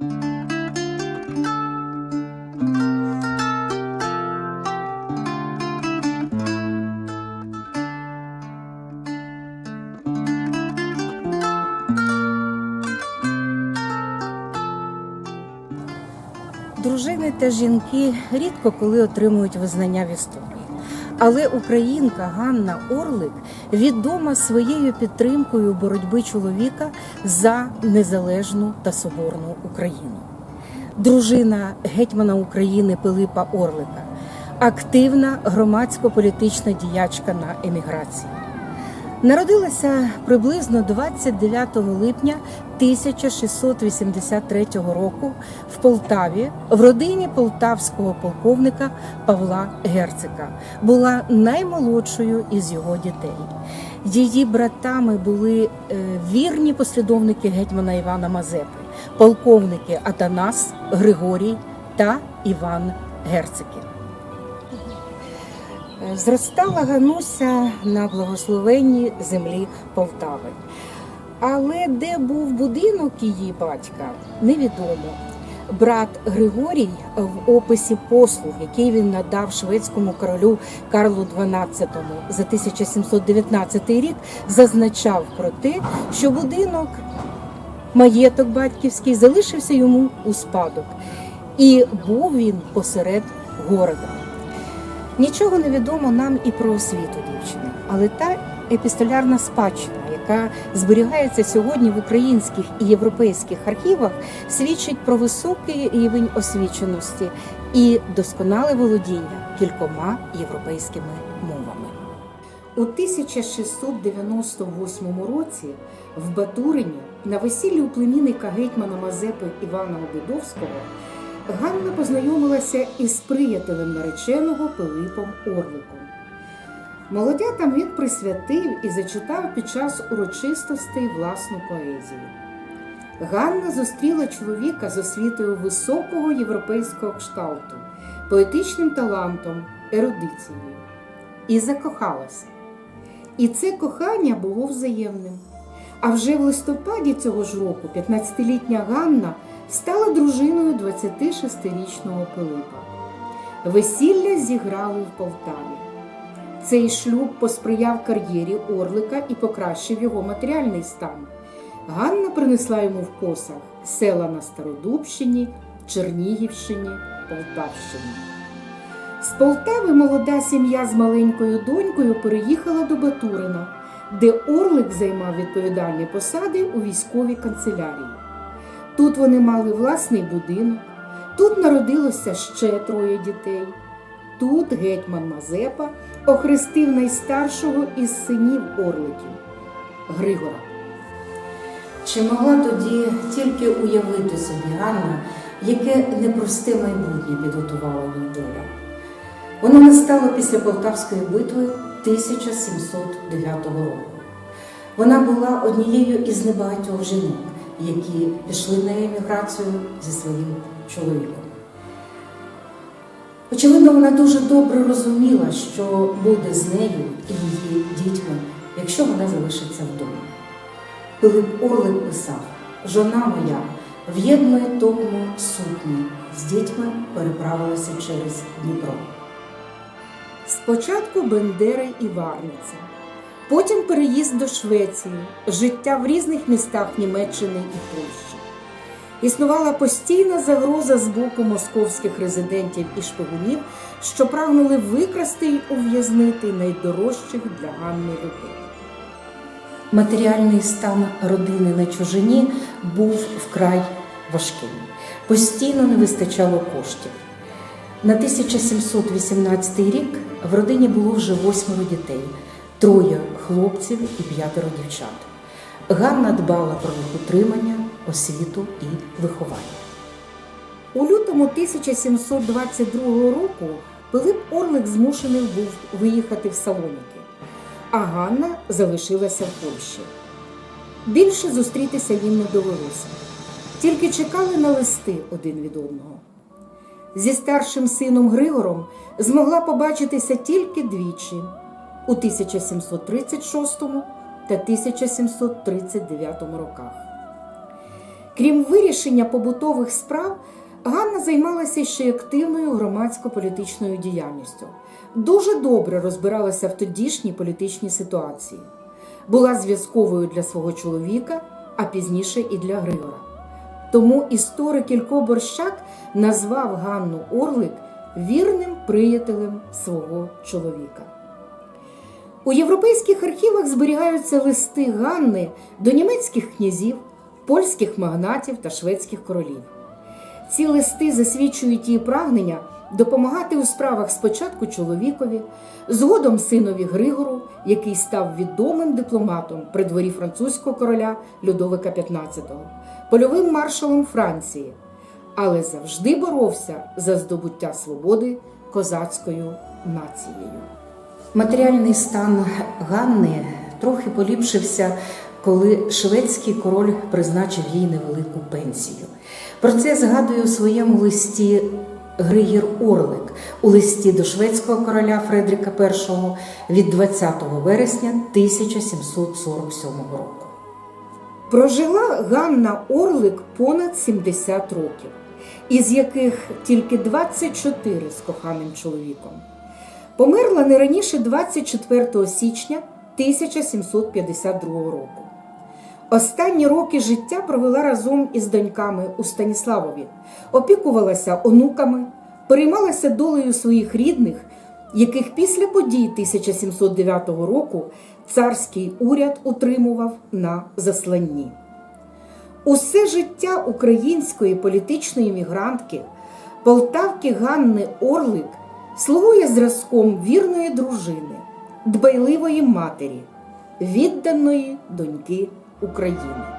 Дружини та жінки рідко коли отримують визнання в історії. Але українка Ганна Орлик відома своєю підтримкою боротьби чоловіка за незалежну та соборну Україну. Дружина гетьмана України Пилипа Орлика, активна громадсько-політична діячка на еміграції. Народилася приблизно 29 липня 1683 року в Полтаві в родині полтавського полковника Павла Герцика. Була наймолодшою із його дітей. Її братами були е, вірні послідовники гетьмана Івана Мазепи, полковники Атанас, Григорій та Іван Герцики. Зростала Гануся на благословенній землі Полтави. Але де був будинок її батька, невідомо. Брат Григорій в описі послуг, який він надав шведському королю Карлу XII за 1719 рік, зазначав про те, що будинок, маєток батьківський, залишився йому у спадок, і був він посеред города. Нічого не відомо нам і про освіту дівчини, але та епістолярна спадщина, яка зберігається сьогодні в українських і європейських архівах, свідчить про високий рівень освіченості і досконале володіння кількома європейськими мовами. У 1698 році в Батурині на весіллі у племінника гетьмана Мазепи Івана Обидовського Ганна познайомилася із приятелем нареченого Пилипом Орликом. Молодятам він присвятив і зачитав під час урочистостей власну поезію. Ганна зустріла чоловіка з освітою високого європейського кшталту, поетичним талантом, ерудицією і закохалася. І це кохання було взаємним. А вже в листопаді цього ж року 15-літня Ганна стала дружиною 26-річного Пилипа. Весілля зіграли в Полтаві. Цей шлюб посприяв кар'єрі Орлика і покращив його матеріальний стан. Ганна принесла йому в посаг села на Стародубщині, Чернігівщині, Полтавщині. З Полтави молода сім'я з маленькою донькою переїхала до Батурина, де Орлик займав відповідальні посади у військовій канцелярії. Тут вони мали власний будинок, тут народилося ще троє дітей. Тут гетьман Мазепа охрестив найстаршого із синів Орликів Григора. Чи могла тоді тільки уявити собі Ганна, яке непросте майбутнє підготувала їй доля? Воно настало після Полтавської битви 1709 року. Вона була однією із небагатьох жінок, які пішли на еміграцію зі своїм чоловіком. Очевидно, вона дуже добре розуміла, що буде з нею і її дітьми, якщо вона залишиться вдома. Пилип Орлик писав: Жона моя в єдної тому сукні з дітьми переправилася через Дніпро. Спочатку Бендери і Варниця, потім переїзд до Швеції, життя в різних містах Німеччини і Польщі. Існувала постійна загроза з боку московських резидентів і шпигунів, що прагнули викрасти й ув'язнити найдорожчих для Ганни людей. Матеріальний стан родини на чужині був вкрай важким. Постійно не вистачало коштів. На 1718 рік в родині було вже восьмеро дітей, троє хлопців і п'ятеро дівчат. Ганна дбала про їх утримання, освіту і виховання. У лютому 1722 року Пилип Орлик змушений був виїхати в Салоніки, а Ганна залишилася в Польщі. Більше зустрітися їм не довелося, тільки чекали на листи один від одного. Зі старшим сином Григором змогла побачитися тільки двічі у 1736 та 1739 роках. Крім вирішення побутових справ, Ганна займалася ще й активною громадсько-політичною діяльністю. Дуже добре розбиралася в тодішній політичній ситуації. Була зв'язковою для свого чоловіка, а пізніше і для Григора. Тому історик Ілько Борщак назвав Ганну Орлик вірним приятелем свого чоловіка. У європейських архівах зберігаються листи Ганни до німецьких князів, польських магнатів та шведських королів. Ці листи засвідчують її прагнення допомагати у справах спочатку чоловікові, згодом синові Григору, який став відомим дипломатом при дворі французького короля Людовика XV, польовим маршалом Франції, але завжди боровся за здобуття свободи козацькою нацією. Матеріальний стан Ганни трохи поліпшився, коли шведський король призначив їй невелику пенсію. Про це згадує у своєму листі Григір Орлик у листі до шведського короля Фредріка І від 20 вересня 1747 року. Прожила Ганна Орлик понад 70 років, із яких тільки 24 з коханим чоловіком. Померла не раніше 24 січня 1752 року. Останні роки життя провела разом із доньками у Станіславові, опікувалася онуками, переймалася долею своїх рідних, яких після подій 1709 року царський уряд утримував на засланні. Усе життя української політичної мігрантки, полтавки Ганни Орлик слугує зразком вірної дружини, дбайливої матері, відданої доньки України.